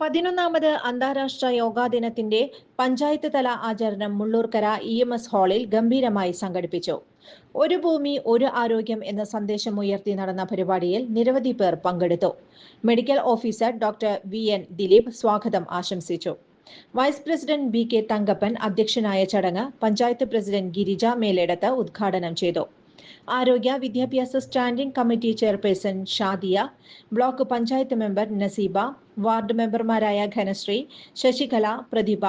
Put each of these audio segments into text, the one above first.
പതിനൊന്നാമത് അന്താരാഷ്ട്ര യോഗാ ദിനത്തിന്റെ പഞ്ചായത്ത് തല ആചരണം മുള്ളൂർക്കര ഇ എം എസ് ഹാളിൽ ഗംഭീരമായി സംഘടിപ്പിച്ചു. ഒരു ഭൂമി ഒരു ആരോഗ്യം എന്ന സന്ദേശം ഉയർത്തി നടന്ന പരിപാടിയിൽ നിരവധി പേർ പങ്കെടുത്തു. Medical officer doctor V N Dileep സ്വാഗതം ആശംസിച്ചു. Vice president B K Thankappan അധ്യക്ഷനായ ചടങ്ങ് പഞ്ചായത്ത് പ്രസിഡന്റ് ഗിരിജ മേലെടത്ത് ഉദ്ഘാടനം ചെയ്തു. ആരോഗ്യ വിദ്യാഭ്യാസ standing committee chairperson Shadiya block panchayat member Naseeba ward മെമ്പർമാരായ ഘനശ്രീ ശശികല പ്രതിഭ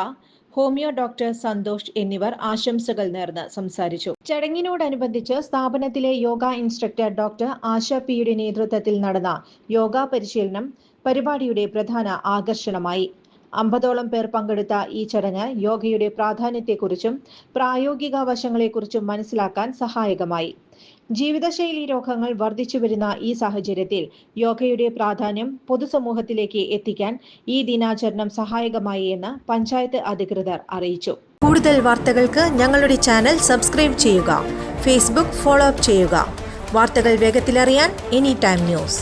ഹോമിയോ ഡോക്ടർ സന്തോഷ് എന്നിവർ ആശംസകൾ നേർന്ന് സംസാരിച്ചു. ചടങ്ങിനോടനുബന്ധിച്ച് സ്ഥാപനത്തിലെ യോഗ ഇൻസ്ട്രക്ടർ ഡോക്ടർ ആശ പിയുടെ നേതൃത്വത്തിൽ നടന്ന യോഗ പരിശീലനം പരിപാടിയുടെ പ്രധാന ആകർഷണമായി. അമ്പതോളം പേർ പങ്കെടുത്ത ഈ ചടങ്ങ് യോഗയുടെ പ്രാധാന്യത്തെക്കുറിച്ചും പ്രായോഗിക വശങ്ങളെക്കുറിച്ചും മനസ്സിലാക്കാൻ സഹായകമായി. ജീവിതശൈലി രോഗങ്ങൾ വർദ്ധിച്ചു വരുന്ന ഈ സാഹചര്യത്തിൽ യോഗയുടെ പ്രാധാന്യം പൊതുസമൂഹത്തിലേക്ക് എത്തിക്കാൻ ഈ ദിനാചരണം സഹായകമായി എന്ന് പഞ്ചായത്ത് അധികൃതർ അറിയിച്ചു. കൂടുതൽ വാർത്തകൾക്ക് ഞങ്ങളുടെ ചാനൽ സബ്സ്ക്രൈബ് ചെയ്യുക ഫേസ്ബുക്ക് ഫോളോ അപ്പ് ചെയ്യുക. വാർത്തകൾ വേഗത്തിലറിയാൻ എനി ടൈം ന്യൂസ്.